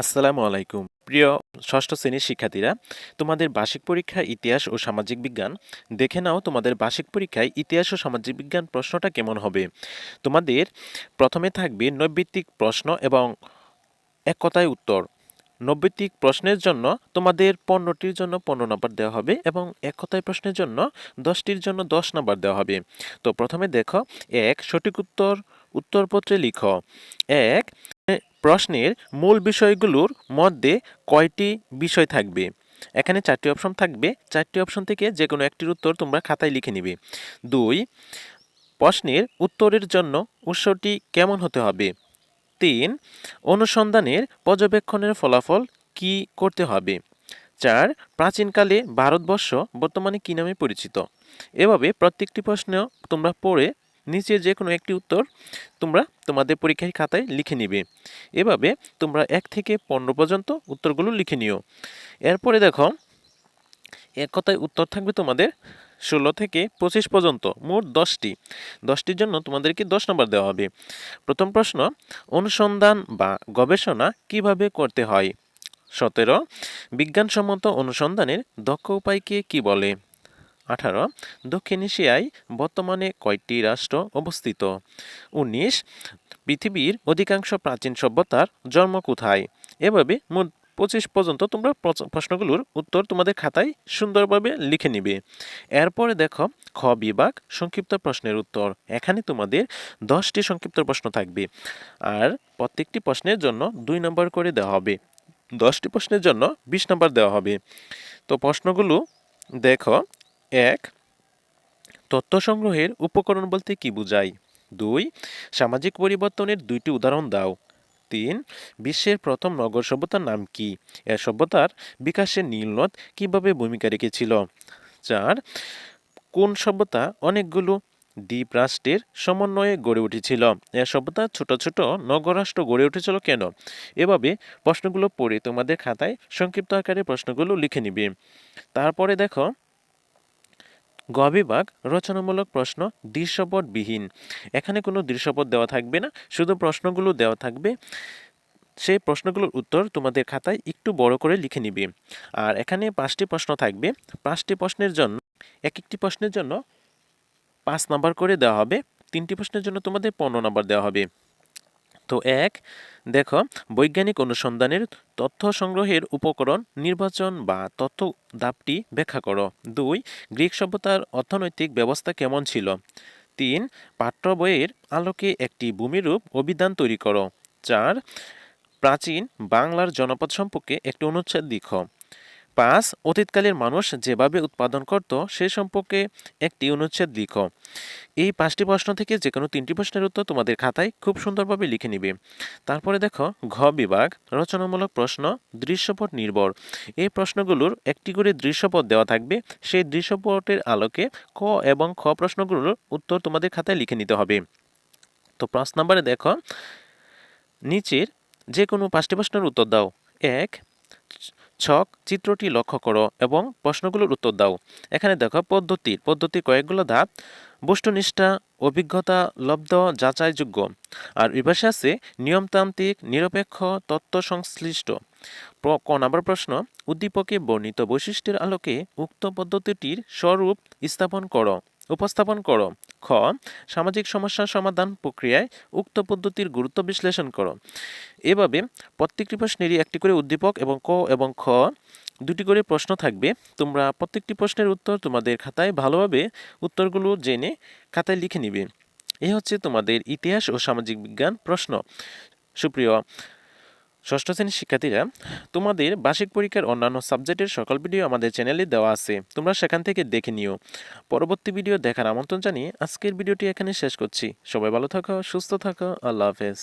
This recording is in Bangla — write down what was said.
আসসালামু আলাইকুম। প্রিয় ষষ্ঠ শ্রেণির শিক্ষার্থীরা, তোমাদের বার্ষিক পরীক্ষা ইতিহাস ও সামাজিক বিজ্ঞান দেখে নাও তোমাদের বার্ষিক পরীক্ষায় ইতিহাস ও সামাজিক বিজ্ঞান প্রশ্নটা কেমন হবে। তোমাদের প্রথমে থাকবে নৈবিত্তিক প্রশ্ন এবং এক কথায় উত্তর। নৈবিত্তিক প্রশ্নের জন্য তোমাদের পণ্যটির জন্য পনেরো নম্বর দেওয়া হবে এবং এক কথায় প্রশ্নের জন্য দশটির জন্য দশ নম্বর দেওয়া হবে। তো প্রথমে দেখো, এক সঠিক উত্তর, উত্তরপত্রে লিখো। এক প্রশ্নের মূল বিষয়গুলোর মধ্যে কয়টি বিষয় থাকবে? এখানে চারটি অপশন থাকবে। চারটি অপশন থেকে যে কোনো একটির উত্তর তোমরা খাতায় লিখে নিবে। দুই, প্রশ্নের উত্তরের জন্য উৎসটি কেমন হতে হবে? তিন, অনুসন্ধানের পর্যবেক্ষণের ফলাফল কি করতে হবে? চার, প্রাচীনকালে ভারতবর্ষ বর্তমানে কী নামে পরিচিত? এভাবে প্রত্যেকটি প্রশ্ন তোমরা পড়ে নিচে যে কোনো একটি উত্তর তোমরা তোমাদের পরীক্ষার খাতায় লিখে নিবে। এভাবে তোমরা এক থেকে পনেরো পর্যন্ত উত্তরগুলো লিখে নিও। এরপরে দেখো, এক কথায় উত্তর থাকবে তোমাদের ষোলো থেকে পঁচিশ পর্যন্ত, মোট দশটি। দশটির জন্য তোমাদেরকে দশ নম্বর দেওয়া হবে। প্রথম প্রশ্ন, অনুসন্ধান বা গবেষণা কীভাবে করতে হয়? সতেরো, বিজ্ঞানসম্মত অনুসন্ধানের দক্ষ উপায়কে কি বলে? আঠারো, দক্ষিণ এশিয়ায় বর্তমানে কয়টি রাষ্ট্র অবস্থিত? উনিশ, পৃথিবীর অধিকাংশ প্রাচীন সভ্যতার জন্ম কোথায়? এভাবে মোট পঁচিশ পর্যন্ত তোমরা প্রশ্নগুলোর উত্তর তোমাদের খাতায় সুন্দরভাবে লিখে নিবে। এরপরে দেখো খ বিভাগ সংক্ষিপ্ত প্রশ্নের উত্তর। এখানে তোমাদের দশটি সংক্ষিপ্ত প্রশ্ন থাকবে। আর প্রত্যেকটি প্রশ্নের জন্য দুই নম্বর করে দেওয়া হবে। দশটি প্রশ্নের জন্য বিশ নম্বর দেওয়া হবে। তো প্রশ্নগুলো দেখো এক তথ্য সংগ্রহের উপকরণ বলতে কি বোঝায় দুই, সামাজিক পরিবর্তনের দুইটি উদাহরণ দাও। তিন, বিশ্বের প্রথম নগর সভ্যতার নাম কি? এ সভ্যতার বিকাশে নীলনদ কীভাবে ভূমিকা রেখেছিল? চার, কোন সভ্যতা অনেকগুলো দ্বীপ রাষ্ট্রের সমন্বয়ে গড়ে উঠেছিল? এ সভ্যতা ছোট ছোট নগরাষ্ট্র গড়ে উঠেছিল কেন? এভাবে প্রশ্নগুলো পড়ে তোমাদের খাতায় সংক্ষিপ্ত আকারে প্রশ্নগুলো লিখে নিবে। তারপরে দেখো গ বিভাগ, রচনামূলক প্রশ্ন, দৃশ্যপটবিহীন। এখানে কোনো দৃশ্যপট দেওয়া থাকবে না, শুধু প্রশ্নগুলো দেওয়া থাকবে। সেই প্রশ্নগুলোর উত্তর তোমাদের খাতায় একটু বড় করে লিখে নিবে। আর এখানে পাঁচটি প্রশ্ন থাকবে। পাঁচটি প্রশ্নের জন্য এক একটি প্রশ্নের জন্য পাঁচ নাম্বার করে দেওয়া হবে। তিনটি প্রশ্নের জন্য তোমাদের পনেরো নাম্বার দেওয়া হবে। তো এক, দেখো, বৈজ্ঞানিক অনুসন্ধানের তথ্য সংগ্রহের উপকরণ নির্বাচন বা তথ্য দাপটি ব্যাখ্যা করো। দুই, গ্রিক সভ্যতার অর্থনৈতিক ব্যবস্থা কেমন ছিল? তিন, পাঠ্য বইয়ের আলোকে একটি ভূমিরূপ অভিধান তৈরি করো। চার, প্রাচীন বাংলার জনপদ সম্পর্কে একটি অনুচ্ছেদ লিখো। পাঁচ, অতীতকালের মানুষ যেভাবে উৎপাদন করত, সে সম্পর্কে একটি অনুচ্ছেদ লিখো। এই পাঁচটি প্রশ্ন থেকে যে কোনো তিনটি প্রশ্নের উত্তর তোমাদের খাতায় খুব সুন্দরভাবে লিখে নিবে। তারপরে দেখো, ঘ বিভাগ, রচনামূলক প্রশ্ন, দৃশ্যপট নির্ভর। এই প্রশ্নগুলোর একটি করে দৃশ্যপট দেওয়া থাকবে। সেই দৃশ্যপটের আলোকে ক এবং খ প্রশ্নগুলোর উত্তর তোমাদের খাতায় লিখে নিতে হবে। তো পাঁচ নম্বরে দেখো, নিচের যে কোনো পাঁচটি প্রশ্নের উত্তর দাও। এক ছক, চিত্রটি লক্ষ্য করো এবং প্রশ্নগুলোর উত্তর দাও। এখানে দেখো পদ্ধতির পদ্ধতি কয়েকগুলো ধাপ। বস্তুনিষ্ঠা, অভিজ্ঞতা, লব্ধ, যাচাইযোগ্য। আর বিভাষে আছে নিয়মতান্ত্রিক, নিরপেক্ষ তত্ত্ব সংশ্লিষ্ট ক নম্বর প্রশ্ন, উদ্দীপকে বর্ণিত বৈশিষ্ট্যের আলোকে উক্ত পদ্ধতিটির স্বরূপ স্থাপন করো। উপস্থাপন করো। খ, সামাজিক সমস্যা সমাধান প্রক্রিয়ায় উক্ত পদ্ধতির গুরুত্ব বিশ্লেষণ করো। এভাবে প্রত্যেকটি প্রশ্নেরই একটি করে উদ্দীপক এবং ক এবং খ দুটি করে প্রশ্ন থাকবে। তোমরা প্রত্যেকটি প্রশ্নের উত্তর তোমাদের খাতায় ভালোভাবে উত্তরগুলো জেনে খাতায় লিখে নিবে। এই হচ্ছে তোমাদের ইতিহাস ও সামাজিক বিজ্ঞান প্রশ্ন। সুপ্রিয় ষষ্ঠ শ্রেণির শিক্ষার্থীরা, তোমাদের বার্ষিক পরীক্ষার অন্যান্য সাবজেক্টের সকল ভিডিও আমাদের চ্যানেলে দেওয়া আছে। তোমরা সেখান থেকে দেখে নিও। পরবর্তী ভিডিও দেখার আমন্ত্রণ জানিয়ে আজকের ভিডিওটি এখানে শেষ করছি। সবাই ভালো থাকো, সুস্থ থাকো। আল্লাহ হাফেজ।